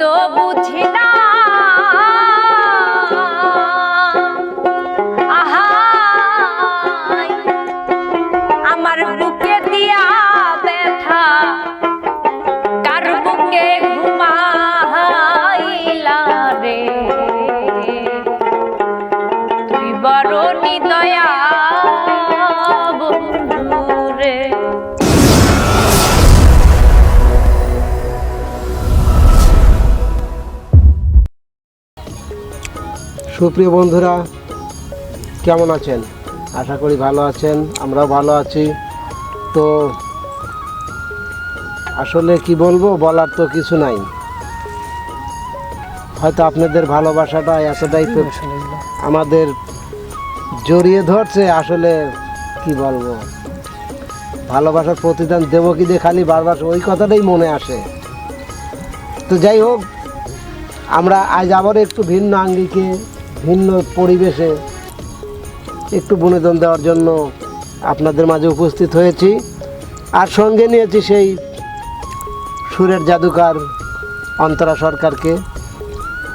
তো বুঝি সুপ্রিয় বন্ধুরা, কেমন আছেন? আশা করি ভালো আছেন, আমরাও ভালো আছি। তো আসলে কি বলব, বলার তো কিছু নাই। হয়তো আপনাদের ভালোবাসাটা এতটাই আমাদের জড়িয়ে ধরছে, আসলে কি বলব। ভালোবাসার প্রতিদান দেবো কি দিয়ে খালি বারবার ওই কথাটাই মনে আসে। তো যাই হোক, আমরা আজ আবার একটু ভিন্ন আঙ্গিকে ভিন্ন পরিবেশে একটু বিনোদন দেওয়ার জন্য আপনাদের মাঝে উপস্থিত হয়েছি। আর সঙ্গে নিয়েছি সেই সুরের জাদুকার অন্তরা সরকারকে।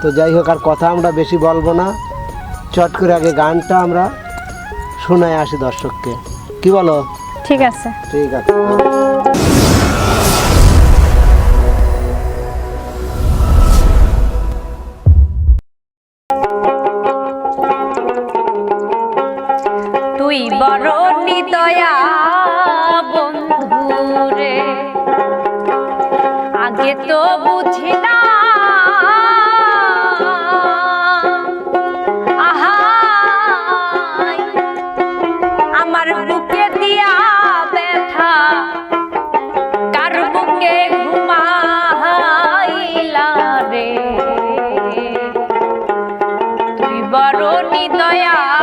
তো যাই হোক আর কথা আমরা বেশি বলব না। চট করে আগে গানটা আমরা শোনায় আসি দর্শককে। কি বলো? ঠিক আছে। ঠিক আছে। নিদয়া বন্ধু রে আগে তো বুঝি না আমার বুকে দিয়া ব্যথা, কার বুকে রে? নিদয়া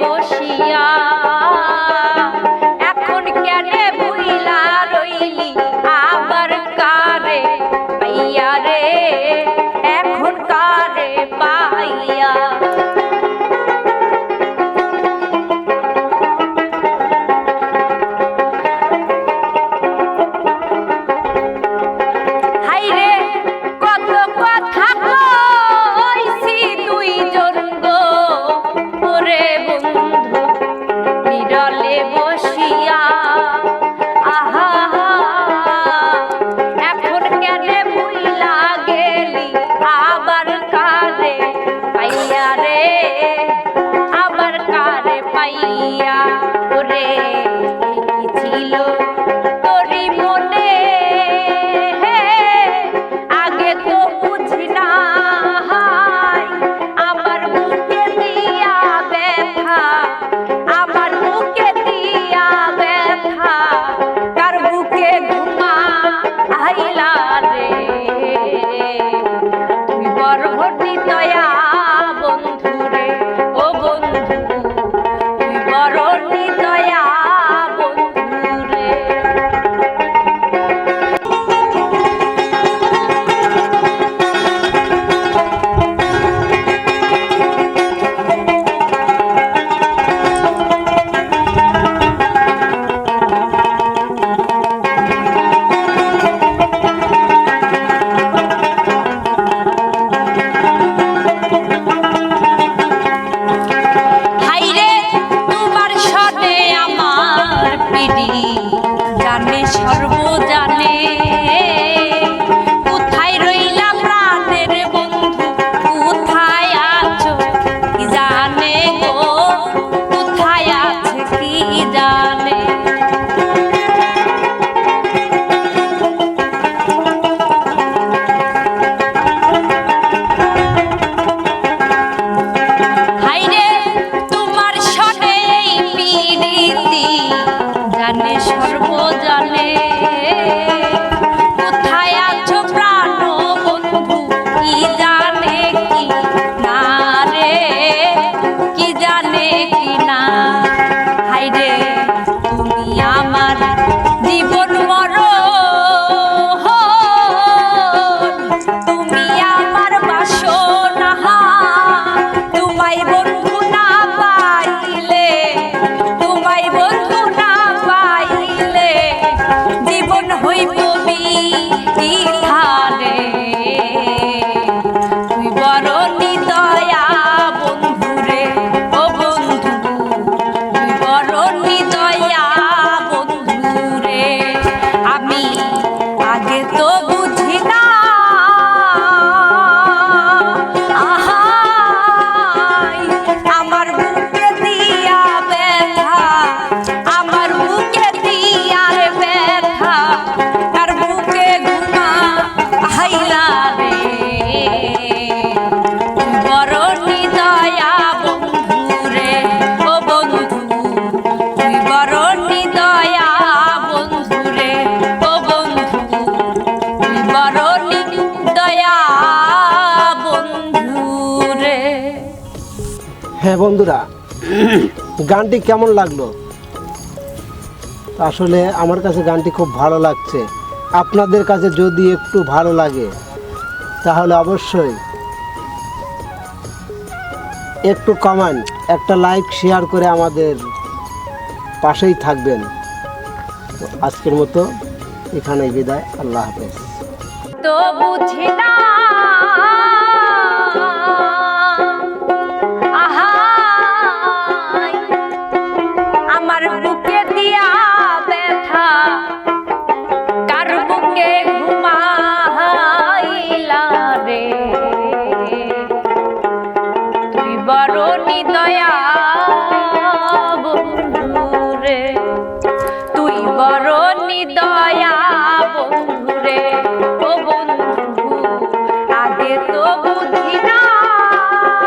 বসিয়া হ্যাঁ বন্ধুরা, গানটি কেমন লাগল? আসলে আমার কাছে গানটি খুব ভালো লাগছে। আপনাদের কাছে যদি একটু ভালো লাগে, তাহলে অবশ্যই একটু কমেন্ট একটা লাইক শেয়ার করে আমাদের পাশেই থাকবেন। আজকের মতো এখানেই বিদায়। আল্লাহ হাফেজ। তো বুঝি না তুই দয়া নিদয়া বন্ধু রে। তুই বড় নিদয়া